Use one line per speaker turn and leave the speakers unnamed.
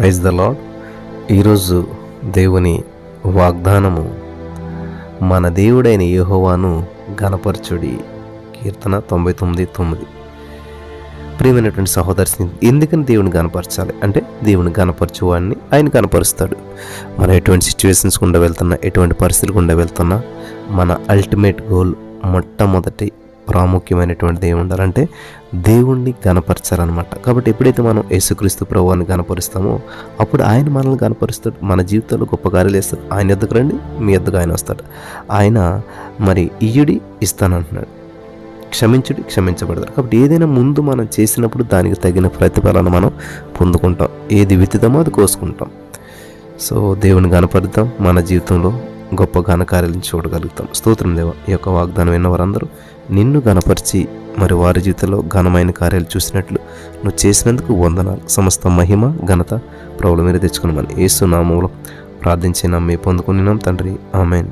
Praise the lord. ఈరోజు దేవుని వాగ్దానము మన దేవుడైన యూహోవాను గణపరచుడి కీర్తన తొంభై తొమ్మిది తొమ్మిది. ప్రియమైనటువంటి సహోదరి ఎందుకని దేవుని గనపరచాలి అంటే దేవుని గణపరచువాడిని ఆయన కనపరుస్తాడు మనం ఎటువంటి సిచ్యువేషన్స్ గుండా వెళ్తున్నా ఎటువంటి పరిస్థితులు గుండా వెళ్తున్నా మన అల్టిమేట్ గోల్ మొట్టమొదటి ప్రాముఖ్యమైనటువంటిది ఏమి ఉండాలంటే దేవుణ్ణి గనపరచాలన్నమాట కాబట్టి ఎప్పుడైతే మనం యేసుక్రీస్తు ప్రభువాన్ని గనపరుస్తామో అప్పుడు ఆయన మనల్ని గనపరుస్తాడు మన జీవితంలో గొప్ప కార్యాలు వేస్తాడు ఆయన ఎద్దుకు రండి మీ ఎద్దుకు ఆయన వస్తాడు. ఆయన మరి ఇయ్యుడి ఇస్తానంటున్నాడు. క్షమించుడి క్షమించబడతారు కాబట్టి ఏదైనా ముందు మనం చేసినప్పుడు దానికి తగిన ప్రతిఫలాన్ని మనం పొందుకుంటాం. ఏది విత్తుదామో అది కోసుకుంటాం. సో దేవుని గనపరుద్దాం మన జీవితంలో గొప్ప ఘనకార్యాలను చూడగలుగుతాం. స్తోత్రం దేవ ఈ యొక్క వాగ్దానం విన్న వారందరూ నిన్ను ఘనపరిచి మరి వారి జీవితంలో ఘనమైన కార్యాలు చూసినట్లు నువ్వు చేసినందుకు వందనాలు. సమస్త మహిమ ఘనత ప్రభుల మీద తెచ్చుకున్నామని ఏసు నామంలో ప్రార్థించి నమ్మి పొందుకున్నాం తండ్రి. ఆమెన్.